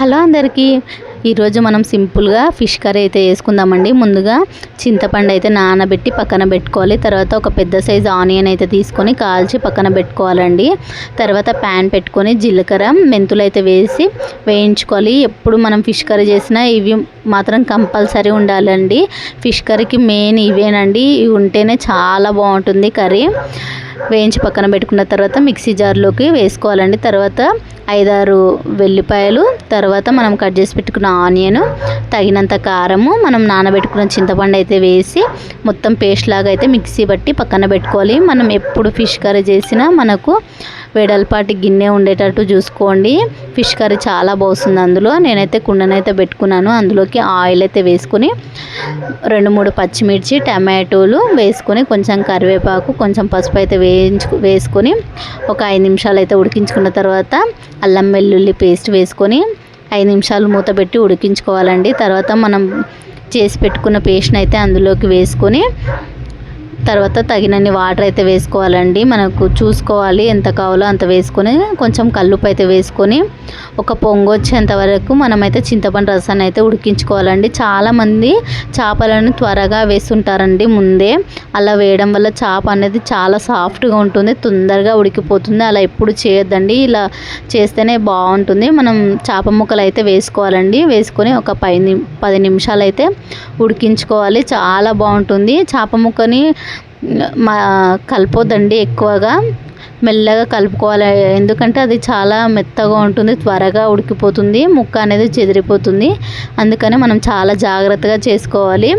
Hello అందరికీ. ఈరోజు మనం సింపుల్గా ఫిష్ కర్రీ అయితే వేసుకుందామండి. ముందుగా చింతపండు అయితే నానబెట్టి పక్కన పెట్టుకోవాలి. తర్వాత ఒక పెద్ద సైజు ఆనియన్ అయితే తీసుకొని కాల్చి పక్కన పెట్టుకోవాలండి. తర్వాత ప్యాన్ పెట్టుకొని జీలకర్ర మెంతులు అయితే వేసి వేయించుకోవాలి. ఎప్పుడు మనం ఫిష్ కర్రీ చేసినా ఇవి మాత్రం కంపల్సరీ ఉండాలండి. ఫిష్ కర్రీకి మెయిన్ ఇవేనండి. ఇవి ఉంటేనే చాలా బాగుంటుంది కర్రీ. వేయించి పక్కన పెట్టుకున్న తర్వాత మిక్సీ జార్లోకి వేసుకోవాలండి. తర్వాత ఐదారు వెల్లిపాయలు తర్వాత మనం కట్ చేసి పెట్టుకున్న ఆనియన్ తగినంత కారము మనం నానబెట్టుకున్న చింతపండు అయితే వేసి మొత్తం పేస్ట్ లాగా అయితే మిక్సీ బట్టి పక్కన పెట్టుకోవాలి. మనం ఎప్పుడు ఫిష్ కర్రీ చేసినా మనకు వెడల్పాటి గిన్నె ఉండేటట్టు చూసుకోండి. ఫిష్ కర్రీ చాలా బాగుంది అందులో. నేనైతే కుండనైతే పెట్టుకున్నాను. అందులోకి ఆయిల్ అయితే వేసుకొని రెండు మూడు పచ్చిమిర్చి టమాటోలు వేసుకొని కొంచెం కరివేపాకు కొంచెం పసుపు అయితే వేయించు వేసుకొని ఒక ఐదు నిమిషాలు అయితే ఉడికించుకున్న తర్వాత అల్లం వెల్లుల్లి పేస్ట్ వేసుకొని ఐదు నిమిషాలు మూత పెట్టి ఉడికించుకోవాలండి. తర్వాత మనం చేసి పెట్టుకున్న పేస్ట్ని అయితే అందులోకి వేసుకొని తర్వాత తగినన్ని వాటర్ అయితే వేసుకోవాలండి. మనకు చూసుకోవాలి ఎంత కావాలో అంత వేసుకొని కొంచెం కల్లుపు అయితే వేసుకొని ఒక పొంగు వచ్చేంత వరకు మనమైతే చింతపండు రసాన్ని అయితే ఉడికించుకోవాలండి. చాలామంది చేపలను త్వరగా వేస్తుంటారండి ముందే. అలా వేయడం వల్ల చేప అనేది చాలా సాఫ్ట్గా ఉంటుంది తొందరగా ఉడికిపోతుంది. అలా ఎప్పుడు చేయొద్దండి. ఇలా చేస్తేనే బాగుంటుంది. మనం చేప ముక్కలు అయితే వేసుకోవాలండి. వేసుకొని ఒక పది పది నిమిషాలు అయితే ఉడికించుకోవాలి. చాలా బాగుంటుంది. చేప ముక్కని మా కలపొద్దండి ఎక్కువగా. మెల్లగా కలుపుకోవాలి. ఎందుకంటే అది చాలా మెత్తగా ఉంటుంది త్వరగా ఉడికిపోతుంది ముక్క అనేది చెదిరిపోతుంది. అందుకని మనం చాలా జాగ్రత్తగా చేసుకోవాలి.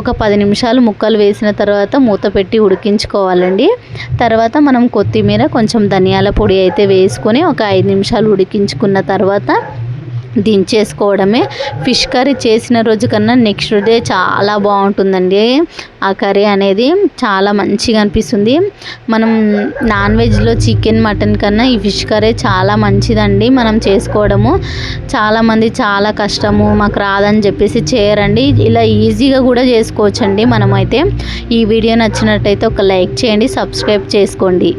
ఒక పది నిమిషాలు ముక్కలు వేసిన తర్వాత మూత పెట్టి ఉడికించుకోవాలండి. తర్వాత మనం కొత్తిమీర కొంచెం ధనియాల పొడి అయితే వేసుకొని ఒక ఐదు నిమిషాలు ఉడికించుకున్న తర్వాత దించేసుకోవడమే. ఫిష్ కర్రీ చేసిన రోజు కన్నా నెక్స్ట్ డే చాలా బాగుంటుందండి. ఆ కర్రీ అనేది చాలా మంచిగా అనిపిస్తుంది. మనం నాన్ వెజ్లో చికెన్ మటన్ కన్నా ఈ ఫిష్ కర్రీ చాలా మంచిదండి. మనం చేసుకోవడము చాలామంది చాలా కష్టము మాకు రాదని చెప్పేసి చేయరండి. ఇలా ఈజీగా కూడా చేసుకోవచ్చండి మనమైతే. ఈ వీడియో నచ్చినట్టయితే ఒక లైక్ చేయండి సబ్స్క్రైబ్ చేసుకోండి.